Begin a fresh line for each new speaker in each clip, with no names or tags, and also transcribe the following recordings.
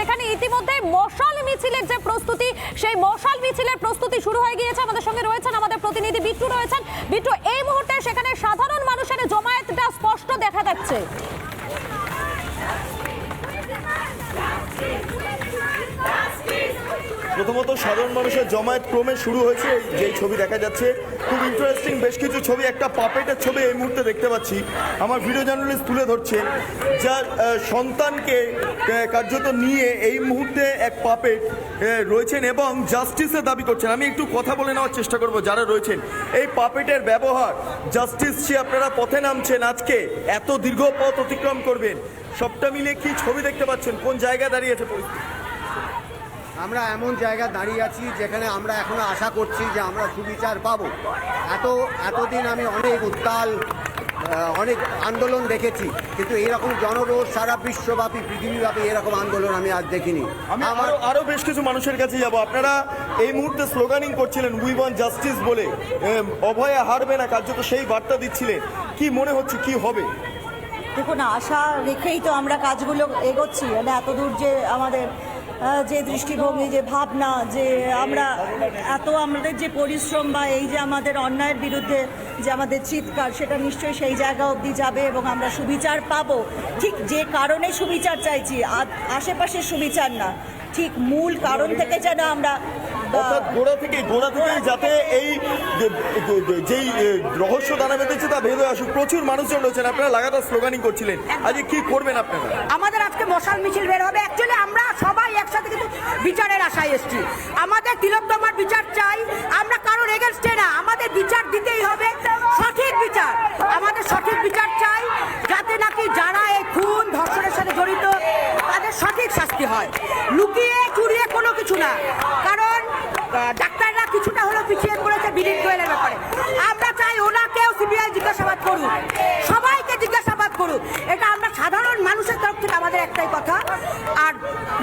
সেখানে ইতিমধ্যে মশাল মিছিলের যে প্রস্তুতি, সেই মশাল মিছিলের প্রস্তুতি শুরু হয়ে গিয়েছে। আমাদের সঙ্গে রয়েছেন আমাদের প্রতিনিধি বিট্টু রয়েছেন। বিট্টু, এই মুহূর্তে সেখানে সাধারণ মানুষের জমায়েতটা স্পষ্ট দেখা যাচ্ছে।
সাধারণ মানুষের জমায়েত ক্রমে শুরু হয়েছে। যেই ছবি দেখা যাচ্ছে, খুব ইন্টারেস্টিং বেশ কিছু ছবি, একটা পাপেটের ছবি এই মুহূর্তে দেখতে পাচ্ছি। আমার ভিডিও জার্নালিস্ট তুলে ধরছে, যার সন্তানকে কার্যত নিয়ে এই মুহূর্তে এক পাপেট রয়েছেন এবং জাস্টিসের দাবি করছেন। আমি একটু কথা বলে নেওয়ার চেষ্টা করব, যারা রয়েছেন। এই পাপেটের ব্যবহার জাস্টিস যে আপনারা পথে নামছেন আজকে, এত দীর্ঘ পথ অতিক্রম করবেন। সবটা মিলে কি ছবি দেখতে পাচ্ছেন? কোন জায়গায় দাঁড়িয়েছে পরিস্থিতি?
আমরা এমন জায়গায় দাঁড়িয়ে আছি যেখানে আমরা এখনও আশা করছি যে আমরা সুবিচার পাবো। এত এতদিন আমি অনেক উত্তাল অনেক আন্দোলন দেখেছি কিন্তু এরকম জনরোষ সারা বিশ্বব্যাপী পৃথিবীব্যাপী এরকম আন্দোলন আমি আজ দেখিনি।
আমি
আমার
আরও আরও বেশ কিছু মানুষের কাছে যাব। আপনারা এই মুহূর্তে স্লোগানিং করছিলেন উই ওয়ান জাস্টিস বলে। অভয়ে হারবে না কার্যত সেই বার্তা দিচ্ছিলেন। কি মনে হচ্ছে কি হবে?
দেখুন আশা রেখেই তো আমরা কাজগুলো এগোচ্ছি। মানে এত দূর যে আমাদের যে দৃষ্টিভঙ্গি, যে ভাবনা, যে আমরা এত আমাদের যে পরিশ্রম বা এই যে আমাদের অন্যায়ের বিরুদ্ধে যে আমাদের চিৎকার, সেটা নিশ্চয়ই সেই জায়গা অবধি যাবে এবং আমরা সুবিচার পাবো। ঠিক যে কারণে সুবিচার চাইছি আশেপাশের সুবিচার না, ঠিক মূল কারণ থেকে যেন আমরা
অর্থাৎ গোড়া থেকে গোড়া থেকেই যাতে এই যেই রহস্য দানা বেঁধেছে তা ভেবে আসুক। প্রচুর মানুষজন রয়েছেন। আপনারা লাগাতার স্লোগানিং করছিলেন। আজকে কি করবেন আপনারা?
আমাদের আজকে মশাল মিছিল বের হবে। অ্যাকচুয়ালি আমরা সবাই একসাথে কিন্তু বিচারের আশায় এসেছি। আমাদের তিলোত্তমার বিচার হয়। লুকিয়ে চুরিয়ে কোনো কিছু না। কারণ ডাক্তাররা কিছুটা হলেও পিছিয়ে পড়েছে বিনীত গোয়েলের ব্যাপারে। আমরা চাই ওনাকেও সিবিআই জিজ্ঞাসাবাদ করুক। সবাইকে জিজ্ঞাসাবাদ করুক। এটা আমরা সাধারণ মানুষের তরফ থেকে আমাদের একটাই কথা। আর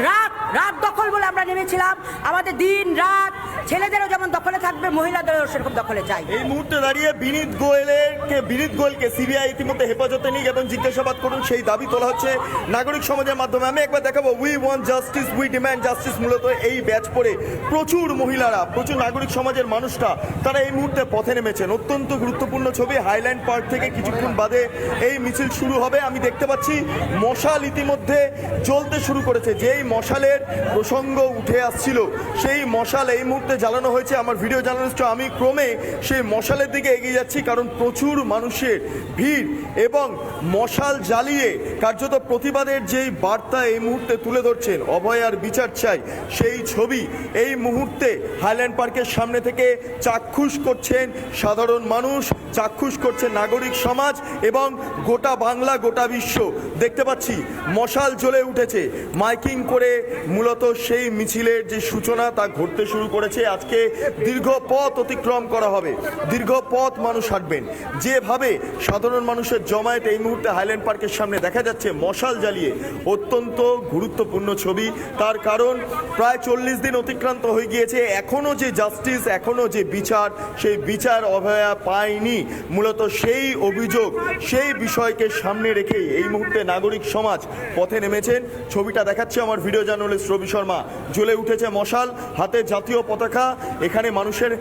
রাত রাত দখল বলে আমরা নেমেছিলাম। আমাদের দিন, রাত, ছেলেদেরও যেমন দখলে থাকবে, মহিলাদেরও সেরকম দখলে চাই।
এই মুহূর্তে দাঁড়িয়ে বিনীত গোয়েলের কে বিনীত গোয়েলকে সিবিআই ইতিমধ্যে হেফাজতে নিক এবং জিজ্ঞাসাবাদ করুন, সেই দাবি তোলা হচ্ছে নাগরিক সমাজের মাধ্যমে। আমি একবার দেখাবো we want justice we demand justice মূলত এই ব্যাচ পড়ে প্রচুর মহিলারা, প্রচুর নাগরিক সমাজের মানুষরা তারা এই মুহূর্তে পথে নেমেছেন। অত্যন্ত গুরুত্বপূর্ণ ছবি হাইল্যান্ড পার্ক থেকে কিছুক্ষণ বাদে এই মিছিল শুরু হবে। আমি দেখতে পাচ্ছি, মশাল ইতিমধ্যে জ্বলতে শুরু করেছে। যেই মশালের প্রসঙ্গ উঠে আসছিল। সেই মশাল এই মুহূর্তে জ্বালানো হয়েছে। আমার ভিডিও জার্নালিস্ট আমি ক্রমে সেই মশালের দিকে এগিয়ে যাচ্ছি, কারণ প্রচুর মানুষের ভিড় এবং মশাল জ্বালিয়ে কার্যত প্রতিবাদের যেই বার্তা এই মুহূর্তে তুলে ধরছেন, অভয় আর বিচার চাই, সেই ছবি এই মুহূর্তে হাইল্যান্ড পার্কের সামনে থেকে চাক্ষুষ করছেন সাধারণ মানুষ, চাক্ষুষ করছে নাগরিক সমাজ এবং গোটা বাংলা, গোটা বিশ্ব। দেখতে পাচ্ছি, মশাল জ্বলে উঠেছে। মাইকিং করে মূলত সেই মিছিলের যে সূচনা তা ঘটতে শুরু করেছে, আজকে দীর্ঘ পথ অতিক্রম করা হবে। দীর্ঘ পথ মানুষ হাঁটবেন। যেভাবে সাধারণ মানুষের জমায়েত এই মুহূর্তে হাইল্যান্ড পার্কের সামনে দেখা যাচ্ছে, মশাল জ্বালিয়ে অত্যন্ত গুরুত্বপূর্ণ ছবি। তার কারণ প্রায় চল্লিশ দিন অতিক্রান্ত হয়ে গিয়েছে। এখনও যে জাস্টিস এখনও যে বিচার, সেই বিচার অভয়া পায়নি। মূলত সেই অভিযোগ, সেই বিষয়কে সামনে রেখেই এই মুহূর্তে নাগরিক সমাজ পথে নেমেছেন। ছবিটা দেখাচ্ছে আমার ভিডিও জার্নালিস্ট রবি শর্মা। জ্বলে উঠেছে মশাল, হাতে জাতীয় পতাকা। এখানে মানুষের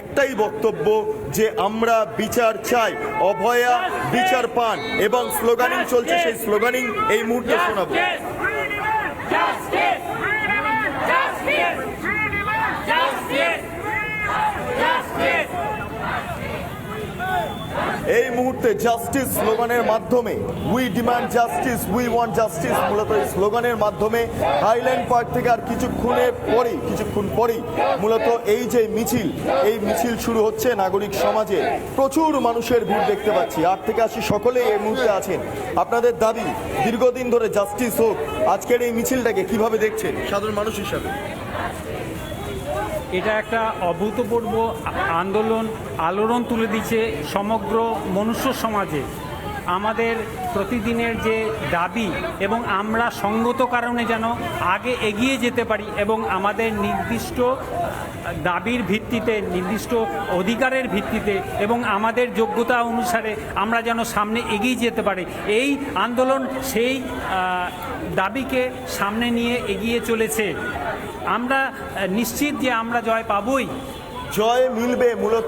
একটাই বক্তব্য যে আমরা বিচার চাই, অভয়া বিচার পান এবং স্লোগানিং চলছে, সেই স্লোগানিং এই মুহূর্তে শোনাবো। মুহূর্তে জাস্টিস স্লোগানের মাধ্যমে we demand justice we want justice মূলত এই স্লোগানের মাধ্যমে হাইল্যান্ড পার্ক থেকে আর কিছুক্ষণের পরেই, কিছুক্ষণ পরেই মূলত এই যে মিছিল, এই মিছিল শুরু হচ্ছে নাগরিক সমাজে। প্রচুর মানুষের ভিড় দেখতে পাচ্ছি। আট থেকে আশি সকলেই এই মুহূর্তে আছেন। আপনাদের দাবি, দীর্ঘদিন ধরে জাস্টিস হোক, আজকের এই মিছিলটাকে কীভাবে দেখছেন? সাধারণ মানুষ হিসাবে।
এটা একটা অভূতপূর্ব আন্দোলন, আলোড়ন তুলে দিচ্ছে সমগ্র মনুষ্য সমাজে। আমাদের প্রতিদিনের যে দাবি এবং আমরা সঙ্গত কারণে যেন আগে এগিয়ে যেতে পারি এবং আমাদের নির্দিষ্ট দাবির ভিত্তিতে, নির্দিষ্ট অধিকারের ভিত্তিতে এবং আমাদের যোগ্যতা অনুসারে আমরা যেন সামনে এগিয়ে যেতে পারি। এই আন্দোলন সেই দাবিকে সামনে নিয়ে এগিয়ে চলেছে। আমরা নিশ্চিত যে আমরা জয় পাবই।
জয় মিলবে মূলত